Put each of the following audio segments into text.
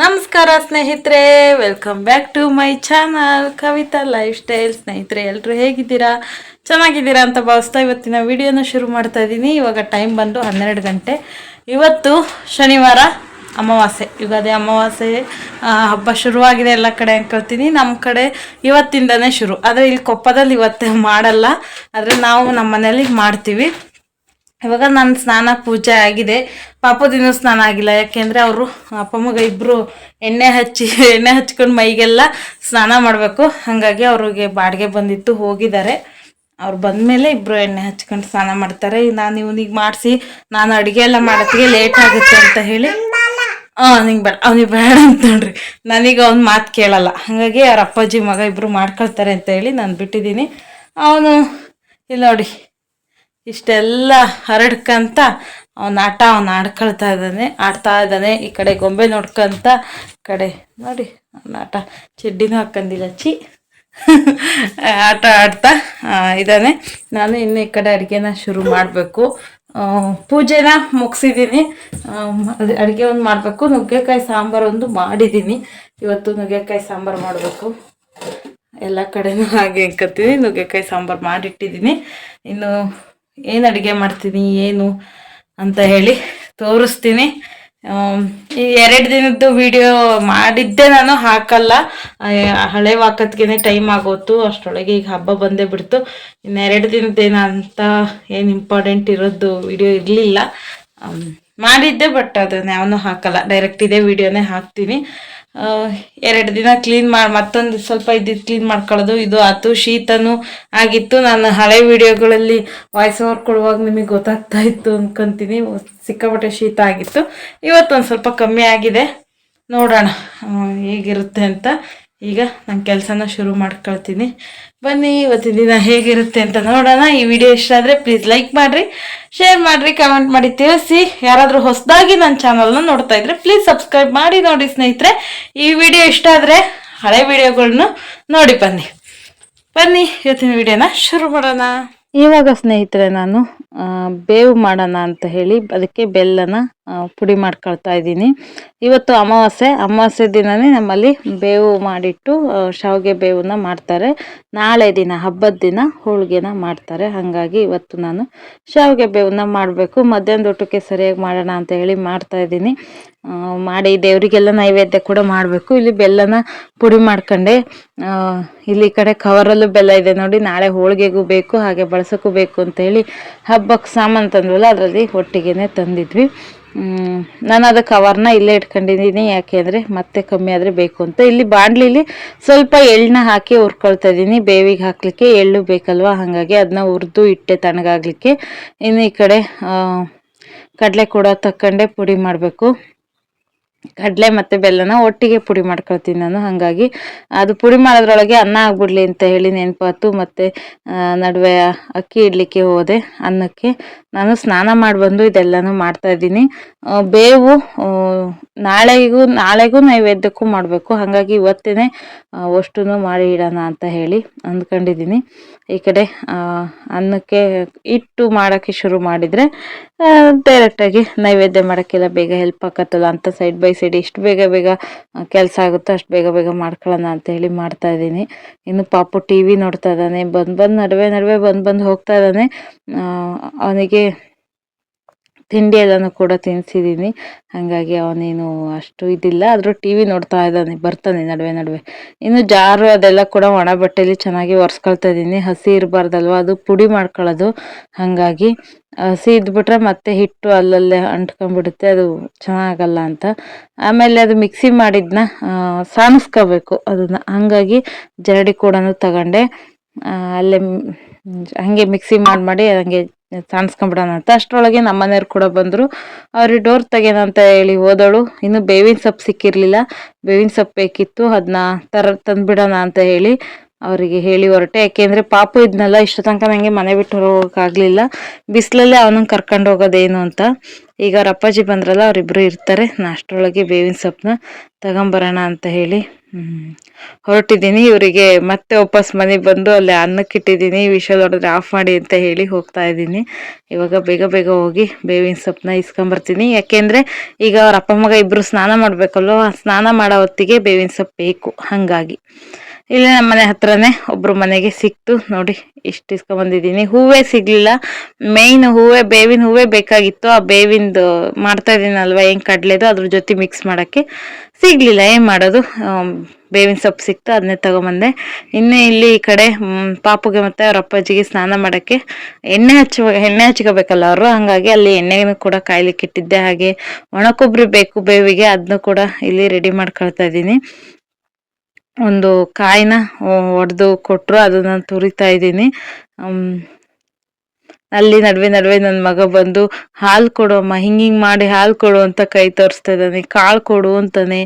ನಮಸ್ಕಾರ ಸ್ನೇಹಿತರೆ welcome back to my channel Kavitha lifestyle ಸ್ನೇಹಿತರೆ ಎಲ್ಲರೂ ಹೇಗಿದ್ದೀರಾ? ಚೆನ್ನಾಗಿದ್ದೀರಾ ಅಂತ ಭಾವಿಸ್ತಾ ಇವತ್ತಿನ ವಿಡಿಯೋನ ಶುರು ಮಾಡ್ತಾ ಇದ್ದೀನಿ. ಇವಾಗ ಟೈಮ್ ಬಂದು ಹನ್ನೆರಡು ಗಂಟೆ. ಇವತ್ತು ಶನಿವಾರ ಅಮಾವಾಸ್ಯೆ. ಯುಗಾದಿ ಅಮಾವಾಸ್ಯೆ ಹಬ್ಬ ಶುರುವಾಗಿದೆ ಎಲ್ಲ ಕಡೆ ಅನ್ಕೊಳ್ತೀನಿ ನಮ್ಮ ಕಡೆ ಇವತ್ತಿಂದನೇ ಶುರು. ಆದರೆ ಇಲ್ಲಿ ಕೊಪ್ಪದಲ್ಲಿ ಇವತ್ತೇ ಮಾಡಲ್ಲ. ಆದರೆ ನಾವು ನಮ್ಮ ಮನೇಲಿ ಮಾಡ್ತೀವಿ. ಇವಾಗ ನನ್ನ ಸ್ನಾನ ಪೂಜೆ ಆಗಿದೆ. ಪಾಪದಿನ ಸ್ನಾನ ಆಗಿಲ್ಲ. ಯಾಕೆಂದರೆ ಅವರು, ಅಪ್ಪ, ಮಗ ಇಬ್ಬರು ಎಣ್ಣೆ ಹಚ್ಚಿ, ಎಣ್ಣೆ ಹಚ್ಕೊಂಡು ಮೈಗೆಲ್ಲ ಸ್ನಾನ ಮಾಡಬೇಕು. ಹಾಗಾಗಿ ಅವ್ರಿಗೆ ಬಾಡಿಗೆ ಬಂದಿತ್ತು, ಹೋಗಿದ್ದಾರೆ. ಅವ್ರು ಬಂದಮೇಲೆ ಇಬ್ಬರು ಎಣ್ಣೆ ಹಚ್ಕೊಂಡು ಸ್ನಾನ ಮಾಡ್ತಾರೆ. ನಾನು ಇವನಿಗೆ ಮಾಡಿಸಿ, ನಾನು ಅಡುಗೆ ಎಲ್ಲ ಮಾಡೋತ್ತಿಗೆ ಲೇಟ್ ಆಗುತ್ತೆ ಅಂತ ಹೇಳಿ. ಹಾಂ ನಿಂಗೆ ಬೇಡ, ಅವ್ನಿಗೆ ಬೇಡ ಅಂತ ನೋಡ್ರಿ. ನನಗೆ ಅವ್ನ ಮಾತು ಕೇಳಲ್ಲ. ಹಾಗಾಗಿ ಅವ್ರ ಅಪ್ಪಾಜಿ, ಮಗ ಇಬ್ಬರು ಮಾಡ್ಕೊಳ್ತಾರೆ ಅಂತ ಹೇಳಿ ನಾನು ಬಿಟ್ಟಿದ್ದೀನಿ. ಅವನು, ಇಲ್ಲ ನೋಡಿ ಇಷ್ಟೆಲ್ಲ ಹರಡ್ಕಂತ ಅವನ ಆಟ ಅವನು ಆಡ್ಕೊಳ್ತಾ ಇದ್ದಾನೆ, ಆಡ್ತಾ ಇದ್ದಾನೆ. ಈ ಕಡೆ ಗೊಂಬೆ ನೋಡ್ಕಂತ ಕಡೆ ನೋಡಿ ಅವನ ಆಟ. ಚಡ್ಡಿನೂ ಹಾಕ್ಕಂದಿಲ್ಲ ಚಿ ಆಟ ಆಡ್ತಾ ಇದ್ದಾನೆ. ನಾನು ಇನ್ನು ಈ ಕಡೆ ಅಡುಗೆನ ಶುರು ಮಾಡಬೇಕು. ಪೂಜೆನ ಮುಗಿಸಿದ್ದೀನಿ ಅಡುಗೆ ಒಂದು ಮಾಡಬೇಕು. ನುಗ್ಗೆಕಾಯಿ ಸಾಂಬಾರು ಒಂದು ಮಾಡಿದ್ದೀನಿ ಇವತ್ತು ನುಗ್ಗೆಕಾಯಿ ಸಾಂಬಾರು ಮಾಡಬೇಕು. ಎಲ್ಲ ಕಡೆನೂ ಹಾಗೆ ಅನ್ಕೋತೀನಿ. ನುಗ್ಗೆಕಾಯಿ ಸಾಂಬಾರು ಮಾಡಿಟ್ಟಿದ್ದೀನಿ ಇನ್ನು ಏನು ಅಡುಗೆ ಮಾಡ್ತೀನಿ, ಏನು ಅಂತ ಹೇಳಿ ತೋರಿಸ್ತೀನಿ. ಈ ಎರಡು ದಿನದ್ದು ವಿಡಿಯೋ ಮಾಡಿದ್ದೆ ನಾನು, ಹಾಕಲ್ಲ. ಹಳೆ ವಾಕತ್ಗೆ ಟೈಮ್ ಆಗೋತು ಅಷ್ಟರೊಳಗೆ ಈಗ ಹಬ್ಬ ಬಂದೇ ಬಿಡ್ತು. ಇನ್ನು ಎರಡು ದಿನದ್ದೇನ ಅಂತ ಏನು ಇಂಪಾರ್ಟೆಂಟ್ ಇರೋದು ವಿಡಿಯೋ ಇರಲಿಲ್ಲ. ಮಾಡಿದ್ದೆ ಬಟ್ ಅದನ್ನ ಯಾವನು ಹಾಕಲ್ಲ. ಡೈರೆಕ್ಟ್ ಇದೇ ವಿಡಿಯೋನೇ ಹಾಕ್ತೀನಿ. ಎರಡು ದಿನ ಕ್ಲೀನ್ ಮಾಡಿ ಮತ್ತೊಂದು ಸ್ವಲ್ಪ ಇದ್ದಿದ್ದು ಕ್ಲೀನ್ ಮಾಡ್ಕೊಳ್ಳೋದು. ಇದು ಆತು, ಶೀತನೂ ಆಗಿತ್ತು. ನಾನು ಹಳೆ ವಿಡಿಯೋಗಳಲ್ಲಿ ವಾಯ್ಸ್ ಓವರ್ ಕೊಡುವಾಗ ನಿಮಗೆ ಗೊತ್ತಾಗ್ತಾ ಇತ್ತು ಅಂದ್ಕೊಂತೀನಿ ಸಿಕ್ಕಾಪಟ್ಟೆ ಶೀತ ಆಗಿತ್ತು. ಇವತ್ತೊಂದು ಸ್ವಲ್ಪ ಕಮ್ಮಿ ಆಗಿದೆ. ನೋಡೋಣ ಹೇಗಿರುತ್ತೆ ಅಂತ. ಈಗ ನನ್ನ ಕೆಲಸನ ಶುರು ಮಾಡ್ಕೊಳ್ತೀನಿ. ಬನ್ನಿ, ಇವತ್ತಿನ ದಿನ ಹೇಗಿರುತ್ತೆ ಅಂತ ನೋಡೋಣ. ಈ ವಿಡಿಯೋ ಇಷ್ಟ ಆದರೆ ಪ್ಲೀಸ್ ಲೈಕ್ ಮಾಡಿರಿ ಶೇರ್ ಮಾಡಿರಿ ಕಮೆಂಟ್ ಮಾಡಿ ತಿಳಿಸಿ. ಯಾರಾದರೂ ಹೊಸದಾಗಿ ನನ್ನ ಚಾನಲ್ನ ನೋಡ್ತಾ ಇದ್ರೆ ಪ್ಲೀಸ್ ಸಬ್ಸ್ಕ್ರೈಬ್ ಮಾಡಿ ನೋಡಿ ಸ್ನೇಹಿತರೆ. ಈ ವಿಡಿಯೋ ಇಷ್ಟ ಆದರೆ ಹಳೆ ವಿಡಿಯೋಗಳನ್ನು ನೋಡಿ ಬನ್ನಿ. ಬನ್ನಿ, ಇವತ್ತಿನ ವಿಡಿಯೋನ ಶುರು ಮಾಡೋಣ. ಇವಾಗ ಸ್ನೇಹಿತರೆ ನಾನು ಬೇವು ಮಾಡೋಣ ಅಂತ ಹೇಳಿ, ಅದಕ್ಕೆ ಬೆಲ್ಲನ ಪುಡಿ ಮಾಡ್ಕೊಳ್ತಾ ಇದ್ದೀನಿ. ಇವತ್ತು ಅಮಾವಾಸ್ಯೆ. ಅಮಾವಾಸ್ಯೆ ದಿನವೇ ನಮ್ಮಲ್ಲಿ ಬೇವು ಮಾಡಿಟ್ಟು ಶಾವಿಗೆ ಬೇವನ್ನ ಮಾಡ್ತಾರೆ. ನಾಳೆ ದಿನ ಹಬ್ಬದ ದಿನ ಹೋಳಿಗೆನ ಮಾಡ್ತಾರೆ. ಹಾಗಾಗಿ ಇವತ್ತು ನಾನು ಶಾವಿಗೆ ಬೇವನ್ನ ಮಾಡಬೇಕು. ಮಧ್ಯಾಹ್ನದ ಊಟಕ್ಕೆ ಸರಿಯಾಗಿ ಮಾಡೋಣ ಅಂತ ಹೇಳಿ ಮಾಡ್ತಾ ಇದ್ದೀನಿ. ಮಾಡಿ ದೇವರಿಗೆಲ್ಲ ನೈವೇದ್ಯ ಕೂಡ ಮಾಡಬೇಕು. ಇಲ್ಲಿ ಬೆಲ್ಲನ ಪುಡಿ ಮಾಡ್ಕೊಂಡೆ. ಇಲ್ಲಿ ಕಡೆ ಕವರಲ್ಲೂ ಬೆಲ್ಲ ಇದೆ ನೋಡಿ. ನಾಳೆ ಹೋಳಿಗೆಗೂ ಬೇಕು, ಹಾಗೆ ಬಳಸೋಕ್ಕೂ ಬೇಕು ಅಂತ ಹೇಳಿ ಹಬ್ಬಕ್ಕೆ ಸಾಮಾನು ತಂದ್ವಲ್ಲ, ಅದರಲ್ಲಿ ಒಟ್ಟಿಗೆ ತಂದಿದ್ವಿ. ನಾನು ಅದು ಕವರ್ನ ಇಲ್ಲೇ ಇಟ್ಕೊಂಡಿದ್ದೀನಿ. ಯಾಕೆಂದರೆ ಮತ್ತೆ ಕಮ್ಮಿ ಆದರೆ ಬೇಕು ಅಂತ. ಇಲ್ಲಿ ಬಾಂಡ್ಲಿಲಿ ಸ್ವಲ್ಪ ಎಳ್ಳನ್ನ ಹಾಕಿ ಹುರ್ಕೊಳ್ತಾ ಇದ್ದೀನಿ. ಬೇವಿಗೆ ಹಾಕಲಿಕ್ಕೆ ಎಳ್ಳು ಬೇಕಲ್ವಾ? ಹಾಗಾಗಿ ಅದನ್ನ ಹುರಿದು ಇಟ್ಟೆ ತಣ್ಣಗಾಗಲಿಕ್ಕೆ ಇನ್ನು ಈ ಕಡೆ ಕಡಲೆ ಕೂಡ ತಕ್ಕಂಡೆ ಪುಡಿ ಮಾಡಬೇಕು. ಕಡಲೆ ಮತ್ತು ಬೆಲ್ಲನ ಒಟ್ಟಿಗೆ ಪುಡಿ ಮಾಡ್ಕೊಳ್ತೀನಿ ನಾನು, ಹಾಗಾಗಿ ಅದು ಪುಡಿ ಮಾಡೋದ್ರೊಳಗೆ ಅನ್ನ ಆಗ್ಬಿಡ್ಲಿ ಅಂತ ಹೇಳಿ ನೆನಪಾತು ಮತ್ತು ನಡುವೆ ಅಕ್ಕಿ ಇಡ್ಲಿಕ್ಕೆ ಹೋದೆ ಅನ್ನಕ್ಕೆ. ನಾನು ಸ್ನಾನ ಮಾಡಿ ಬಂದು ಇದೆಲ್ಲನೂ ಮಾಡ್ತಾ ಇದ್ದೀನಿ. ಬೇವು ನಾಳೆಗೂ ನಾಳೆಗೂ ನೈವೇದ್ಯಕ್ಕೂ ಮಾಡಬೇಕು, ಹಾಗಾಗಿ ಇವತ್ತೇ ಅಷ್ಟೂ ಮಾಡಿ ಇಡೋಣ ಅಂತ ಹೇಳಿ ಅಂದ್ಕೊಂಡಿದ್ದೀನಿ. ಈ ಕಡೆ ಅನ್ನಕ್ಕೆ ಇಟ್ಟು ಮಾಡೋಕ್ಕೆ ಶುರು ಮಾಡಿದರೆ ಡೈರೆಕ್ಟಾಗಿ ನೈವೇದ್ಯ ಮಾಡೋಕ್ಕೆಲ್ಲ ಬೇಗ ಹೆಲ್ಪ್ ಆಗತ್ತಲ್ಲ ಅಂತ ಸೈಡ್ ಬೈ ಸೈಡ್ ಎಷ್ಟು ಬೇಗ ಬೇಗ ಕೆಲಸ ಆಗುತ್ತೋ ಅಷ್ಟು ಬೇಗ ಬೇಗ ಮಾಡ್ಕೊಳ್ಳೋಣ ಅಂತ ಹೇಳಿ ಮಾಡ್ತಾ ಇದ್ದೀನಿ. ಇನ್ನು ಪಾಪು ಟಿ ವಿ ನೋಡ್ತಾ ಇದ್ದಾನೆ. ಬಂದು ಬಂದು ನಡುವೆ ನಡುವೆ ಬಂದು ಬಂದು ಹೋಗ್ತಾ ಇದ್ದಾನೆ. ಅವನಿಗೆ ತಿಂಡಿ ಎಲ್ಲನೂ ಕೂಡ ತಿನ್ನಿಸಿದ್ದೀನಿ ಹಾಗಾಗಿ ಅವನೇನು ಅಷ್ಟು ಇದಿಲ್ಲ. ಆದರೂ ಟಿ ವಿ ನೋಡ್ತಾ ಇದ್ದಾನೆ, ಬರ್ತಾನೆ ನಡುವೆ ನಡುವೆ. ಇನ್ನು ಜಾರು ಅದೆಲ್ಲ ಕೂಡ ಒಣ ಬಟ್ಟೆಲಿ ಚೆನ್ನಾಗಿ ಒರೆಸ್ಕೊಳ್ತಾ ಇದ್ದೀನಿ. ಹಸಿ ಇರಬಾರ್ದಲ್ವ? ಅದು ಪುಡಿ ಮಾಡ್ಕೊಳ್ಳೋದು. ಹಾಗಾಗಿ ಹಸಿ ಇದ್ಬಿಟ್ರೆ ಮತ್ತೆ ಹಿಟ್ಟು ಅಲ್ಲಲ್ಲೇ ಅಂಟ್ಕೊಂಡ್ಬಿಡುತ್ತೆ. ಅದು ಚೆನ್ನಾಗಲ್ಲ ಅಂತ. ಆಮೇಲೆ ಅದು ಮಿಕ್ಸಿ ಮಾಡಿದ್ನ ಸಾಣಿಸ್ಕೋಬೇಕು ಅದನ್ನ. ಹಾಗಾಗಿ ಜರಡಿ ಕೂಡ ತಗೊಂಡೆ. ಅಲ್ಲೇ ಹಂಗೆ ಮಿಕ್ಸಿ ಮಾಡಿ ಮಾಡಿ ಹಂಗೆ ಸಾಣಿಸ್ಕೊಂಬಿಡೋಣ ಅಂತ. ಅಷ್ಟರೊಳಗೆ ನಮ್ಮ ಮನೆಯವ್ರು ಕೂಡ ಬಂದರು. ಅವ್ರಿಗೆ ಡೋರ್ ತೆಗೆಯೋಣ ಅಂತ ಹೇಳಿ ಹೋದಳು. ಇನ್ನು ಬೇವಿನ ಸೊಪ್ಪು ಸಿಕ್ಕಿರಲಿಲ್ಲ. ಬೇವಿನ ಸೊಪ್ಪು ಬೇಕಿತ್ತು. ಅದನ್ನ ತರ ತಂದುಬಿಡೋಣ ಅಂತ ಹೇಳಿ ಅವರಿಗೆ ಹೇಳಿ ಹೊರಟೆ. ಯಾಕೆಂದರೆ ಪಾಪು ಇದ್ನಲ್ಲ, ಇಷ್ಟು ತನಕ ನನಗೆ ಮನೆ ಬಿಟ್ಟು ಹೋಗೋಕ್ಕಾಗಲಿಲ್ಲ. ಬಿಸಿಲಲ್ಲೇ ಅವನನ್ನು ಕರ್ಕೊಂಡು ಹೋಗೋದೇನು ಅಂತ. ಈಗ ಅವ್ರ ಅಪ್ಪಾಜಿ ಬಂದ್ರಲ್ಲ ಅವರಿಬ್ಬರು ಇರ್ತಾರೆ. ನಾಷ್ಟರೊಳಗೆ ಬೇವಿನ ಸೊಪ್ಪನ್ನ ತಗೊಂಬರೋಣ ಅಂತ ಹೇಳಿ ಹೊರಟಿದ್ದೀನಿ. ಇವರಿಗೆ ಮತ್ತೆ ವಾಪಸ್ ಮನೆಗೆ ಬಂದು ಅಲ್ಲಿ ಅನ್ನಕ್ಕೆ ಇಟ್ಟಿದ್ದೀನಿ. ವಿಷಲ್ ಹೊಡೆದ್ರೆ ಆಫ್ ಮಾಡಿ ಅಂತ ಹೇಳಿ ಹೋಗ್ತಾ ಇದ್ದೀನಿ. ಇವಾಗ ಬೇಗ ಬೇಗ ಹೋಗಿ ಬೇವಿನ ಸೊಪ್ಪನ್ನ ಇಸ್ಕೊಂಬರ್ತೀನಿ. ಯಾಕೆಂದರೆ ಈಗ ಅವ್ರ ಅಪ್ಪ ಮಗ ಇಬ್ಬರು ಸ್ನಾನ ಮಾಡಬೇಕಲ್ವ? ಸ್ನಾನ ಮಾಡೋ ಹೊತ್ತಿಗೆ ಬೇವಿನ ಸೊಪ್ಪು ಬೇಕು. ಹಾಗಾಗಿ. ಇಲ್ಲೇ ನಮ್ಮ ಮನೆ ಹತ್ರನೇ ಒಬ್ರು ಮನೆಗೆ ಸಿಕ್ತು. ನೋಡಿ ಇಷ್ಟು ಇಸ್ಕೊಂಬಂದಿದ್ದೀನಿ ಹೂವೇ ಸಿಗ್ಲಿಲ್ಲ. ಮೇಯ್ನ್ ಹೂವೆ, ಬೇವಿನ ಹೂವೇ ಬೇಕಾಗಿತ್ತು. ಆ ಬೇವಿಂದು ಮಾಡ್ತಾ ಇದ್ದೀನಲ್ವ ಹೆಂಗೆ ಕಡ್ಲೆದು, ಅದ್ರ ಜೊತೆ ಮಿಕ್ಸ್ ಮಾಡೋಕ್ಕೆ. ಸಿಗ್ಲಿಲ್ಲ, ಏನು ಮಾಡೋದು? ಬೇವಿನ ಸೊಪ್ಪು ಸಿಕ್ತು, ಅದನ್ನೇ ತಗೊಂಬಂದೆ. ಇನ್ನೇ ಇಲ್ಲಿ ಈ ಕಡೆ ಪಾಪುಗೆ ಮತ್ತು ಅವ್ರ ಅಪ್ಪಾಜಿಗೆ ಸ್ನಾನ ಮಾಡೋಕ್ಕೆ ಎಣ್ಣೆ ಹಚ್ಚ, ಎಣ್ಣೆ ಹಚ್ಕೋಬೇಕಲ್ಲ ಅವರು? ಹಾಗಾಗಿ ಅಲ್ಲಿ ಎಣ್ಣೆನೂ ಕೂಡ ಕಾಯ್ಲಿಕ್ಕೆ ಇಟ್ಟಿದ್ದೆ. ಹಾಗೆ ಒಣಕೊಬ್ಬರಿ ಬೇಕು ಬೇವಿಗೆ ಅದನ್ನು ಕೂಡ ಇಲ್ಲಿ ರೆಡಿ ಮಾಡ್ಕೊಳ್ತಾ ಇದ್ದೀನಿ. ಒಂದು ಕಾಯಿನ ಒಡೆದು ಕೊಟ್ಟರು ಅದನ್ನ ತುರಿತಾ ಇದ್ದೀನಿ. ಅಲ್ಲಿ ನಡುವೆ ನಡುವೆ ನನ್ನ ಮಗ ಬಂದು, ಹಾಲು ಕೊಡು ಅಮ್ಮ, ಹಿಂಗೆ ಹಿಂಗೆ ಮಾಡಿ ಹಾಲು ಕೊಡು ಅಂತ ಕೈ ತೋರಿಸ್ತಾ ಇದ್ದಾನೆ. ಕಾಳು ಕೊಡು ಅಂತಾನೆ,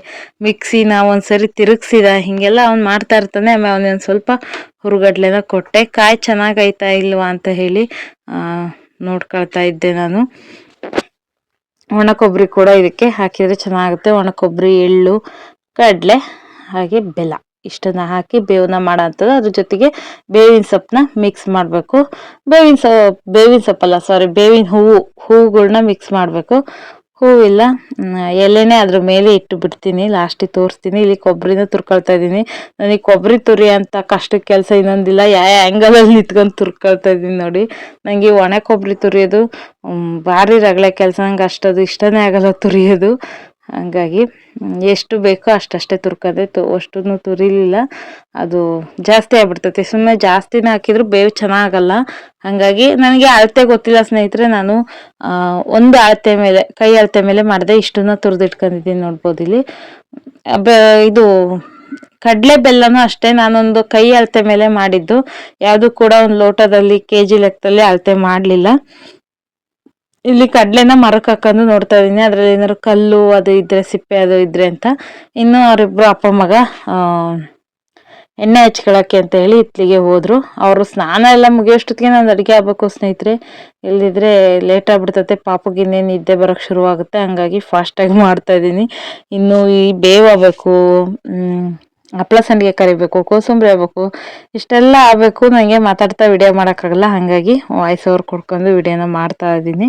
ಮಿಕ್ಸಿನ ಒಂದ್ಸರಿ ತಿರುಗಿಸಿದ, ಹೀಗೆಲ್ಲ ಅವ್ನು ಮಾಡ್ತಾ ಇರ್ತಾನೆ. ಆಮೇಲೆ ಅವನಿಗೆ ಸ್ವಲ್ಪ ಹುರುಗಡ್ಲೆನ ಕೊಟ್ಟೆ. ಕಾಯಿ ಚೆನ್ನಾಗೈತಾ ಇಲ್ವಾ ಅಂತ ಹೇಳಿ ನೋಡ್ಕೊಳ್ತಾ ಇದ್ದೆ ನಾನು. ಒಣ ಕೊಬ್ಬರಿ ಕೂಡ ಇದಕ್ಕೆ ಹಾಕಿದರೆ ಚೆನ್ನಾಗುತ್ತೆ. ಒಣ ಕೊಬ್ಬರಿ ಎಳ್ಳು, ಕಡಲೆ ಹಾಗೆ ಬೆಲ್ಲ. ಇಷ್ಟನ್ನ ಹಾಕಿ ಬೇವನ್ನ ಮಾಡೋಂಥದ್ದು ಅದ್ರ ಜೊತೆಗೆ ಬೇವಿನ ಸೊಪ್ಪನ್ನ ಮಿಕ್ಸ್ ಮಾಡಬೇಕು. ಬೇವಿನ ಸೊ, ಬೇವಿನ ಸೊಪ್ಪಲ್ಲ ಸಾರಿ ಬೇವಿನ ಹೂವು, ಹೂವುಗಳ್ನ ಮಿಕ್ಸ್ ಮಾಡಬೇಕು. ಹೂವಿಲ್ಲ ಎಲೆನೇ ಅದ್ರ ಮೇಲೆ ಇಟ್ಟು ಬಿಡ್ತೀನಿ ಲಾಸ್ಟಿಗೆ ತೋರಿಸ್ತೀನಿ. ಇಲ್ಲಿ ಕೊಬ್ಬರಿನ ತುರ್ಕೊಳ್ತಾ ಇದ್ದೀನಿ. ನನಗೆ ಕೊಬ್ಬರಿ ತುರಿ ಅಂತ ಕಷ್ಟದ ಕೆಲಸ ಇನ್ನೊಂದಿಲ್ಲ. ಯಾವ ಆ್ಯಂಗಲಲ್ಲಿ ನಿಂತ್ಕೊಂಡು ತುರ್ಕೊಳ್ತಾ ಇದ್ದೀನಿ ನೋಡಿ. ನನಗೆ ಒಣ ಕೊಬ್ಬರಿ ತುರಿಯೋದು ಭಾರಿ ರಗಳೆ ಕೆಲಸ. ನಂಗೆ ಅಷ್ಟದು ಇಷ್ಟನೇ ಆಗಲ್ಲ ತುರಿಯೋದು. ಹಂಗಾಗಿ ಎಷ್ಟು ಬೇಕೋ ಅಷ್ಟಷ್ಟೇ ತುರ್ಕದೆ ತು ಅಷ್ಟನ್ನು ತುರಿಲಿಲ್ಲ. ಅದು ಜಾಸ್ತಿ ಆಗ್ಬಿಡ್ತೈತೆ. ಸುಮ್ಮನೆ ಜಾಸ್ತಿನೇ ಹಾಕಿದ್ರು ಬೇವು ಚೆನ್ನಾಗಲ್ಲ. ಹಾಗಾಗಿ ನನಗೆ ಅಳತೆ ಗೊತ್ತಿಲ್ಲ ಸ್ನೇಹಿತರೆ. ನಾನು ಒಂದು ಅಳತೆ ಮೇಲೆ, ಕೈ ಅಳತೆ ಮೇಲೆ ಮಾಡಿದೆ ಇಷ್ಟನ್ನ ತುರಿದಿಟ್ಕೊಂಡಿದ್ದೀನಿ ನೋಡ್ಬೋದು ಇಲ್ಲಿ. ಇದು ಕಡಲೆ ಬೆಲ್ಲನೂ ಅಷ್ಟೇ. ನಾನೊಂದು ಕೈ ಅಳತೆ ಮೇಲೆ ಮಾಡಿದ್ದು. ಯಾವುದು ಕೂಡ ಒಂದು ಲೋಟದಲ್ಲಿ ಕೆ ಜಿ ಲೆಕ್ಕದಲ್ಲಿ ಅಳತೆ ಮಾಡಲಿಲ್ಲ. ಇಲ್ಲಿ ಕಡ್ಲೆನ ಮರಕ್ಕೆ ಹಾಕೊಂಡು ನೋಡ್ತಾ ಇದೀನಿ. ಅದ್ರಲ್ಲಿ ಏನಾದ್ರು ಕಲ್ಲು ಅದು ಇದ್ರೆ, ಸಿಪ್ಪೆ ಅದು ಇದ್ರೆ ಅಂತ. ಇನ್ನು ಅವರಿಬ್ರು ಅಪ್ಪ, ಮಗ ಎಣ್ಣೆ ಹಚ್ಕೊಳಕ್ಕೆ ಅಂತ ಹೇಳಿ ಇತ್ಲಿಗೆ ಹೋದ್ರು. ಅವರು ಸ್ನಾನ ಎಲ್ಲ ಮುಗಿಯೋಷ್ಟೊತ್ತಿಗೆ ನಾನು ಅಡುಗೆ ಆಗ್ಬೇಕು ಸ್ನೇಹಿತರೆ. ಇಲ್ಲದಿದ್ರೆ ಲೇಟ್ ಆಗ್ಬಿಡ್ತತೆ. ಪಾಪಗೆ ಇನ್ನೇನು ನಿದ್ದೆ ಬರೋಕ್ಕೆ ಶುರುವಾಗುತ್ತೆ. ಹಂಗಾಗಿ ಫಾಸ್ಟಾಗಿ ಮಾಡ್ತಾ ಇದ್ದೀನಿ ಇನ್ನು ಈ ಬೇವ್ ಹಪ್ಳ ಸಂಡಿಗೆ ಕರಿಬೇಕು, ಕೋಸಂಬರಿ ಆಗ್ಬೇಕು, ಇಷ್ಟೆಲ್ಲ ಆಗಬೇಕು. ನನಗೆ ಮಾತಾಡ್ತಾ ವಿಡಿಯೋ ಮಾಡೋಕ್ಕಾಗಲ್ಲ. ಹಾಗಾಗಿ ವಾಯ್ಸ್ ಓವರ್ ಕೊಡ್ಕೊಂಡು ವಿಡಿಯೋನ ಮಾಡ್ತಾ ಇದ್ದೀನಿ.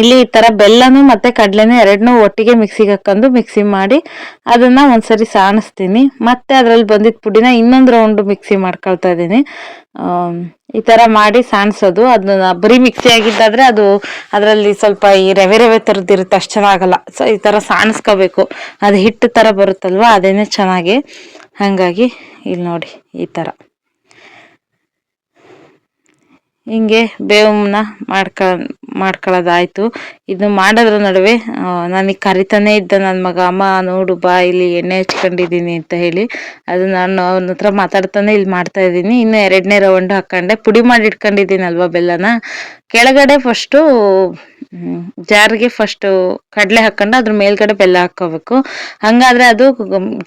ಇಲ್ಲಿ ಈ ತರ ಬೆಲ್ಲನು ಮತ್ತೆ ಕಡಲೆನೂ ಎರಡನ್ನೂ ಒಟ್ಟಿಗೆ ಮಿಕ್ಸಿಗೆ ಹಾಕೊಂಡು ಮಿಕ್ಸಿ ಮಾಡಿ ಅದನ್ನ ಒಂದ್ಸರಿ ಸಾಣಿಸ್ತೀನಿ. ಮತ್ತೆ ಅದ್ರಲ್ಲಿ ಬಂದಿದ್ದ ಪುಡಿನ ಇನ್ನೊಂದು ರೌಂಡ್ ಮಿಕ್ಸಿ ಮಾಡ್ಕೊಳ್ತಾ ಇದ್ದೀನಿ. ಈ ತರ ಮಾಡಿ ಸಾಣಿಸೋದು. ಅದನ್ನ ಬರೀ ಮಿಕ್ಸಿ ಆಗಿದ್ದಾದ್ರೆ ಅದು ಅದರಲ್ಲಿ ಸ್ವಲ್ಪ ಈ ರವೆ ರವೆ ಥರದ್ದಿರುತ್ತೆ ಅಷ್ಟು ಚೆನ್ನಾಗಲ್ಲ. ಸೊ ಈ ತರ ಸಾಣಿಸ್ಕೋಬೇಕು. ಅದು ಹಿಟ್ಟು ತರ ಬರುತ್ತಲ್ವಾ, ಅದೇನೆ ಚೆನ್ನಾಗಿ. ಹಾಗಾಗಿ ಇಲ್ಲಿ ನೋಡಿ ಈ ತರ. ಹಿಂಗೆ ಬೇವನ್ನ ಮಾಡ್ಕ ಮಾಡ್ಕೊಳ್ಳೋದಾಯ್ತು ಇದು ಮಾಡೋದ್ರ ನಡುವೆ ನನಗೆ ಕರಿತಾನೆ ಇದ್ದ ನನ್ನ ಮಗ, ಅಮ್ಮ, ನೋಡು ಬಾ, ಇಲ್ಲಿ ಎಣ್ಣೆ ಹಚ್ಕೊಂಡಿದ್ದೀನಿ ಅಂತ ಹೇಳಿ, ಅದು ನಾನು ಅವನ ಹತ್ರ ಮಾತಾಡ್ತಾನೆ ಇಲ್ಲಿ ಮಾಡ್ತಾ ಇದ್ದೀನಿ. ಇನ್ನು ಎರಡನೇ ರೌಂಡ್ ಹಾಕೊಂಡೆ. ಪುಡಿ ಮಾಡಿ ಇಟ್ಕೊಂಡಿದ್ದೀನಲ್ವ ಬೆಲ್ಲನ? ಕೆಳಗಡೆ ಫಸ್ಟು ಜಾರಿಗೆ ಫಸ್ಟ್ ಕಡಲೆ ಹಾಕೊಂಡು ಅದ್ರ ಮೇಲ್ಗಡೆ ಬೆಲ್ಲ ಹಾಕೋಬೇಕು ಹಂಗಾದ್ರೆ ಅದು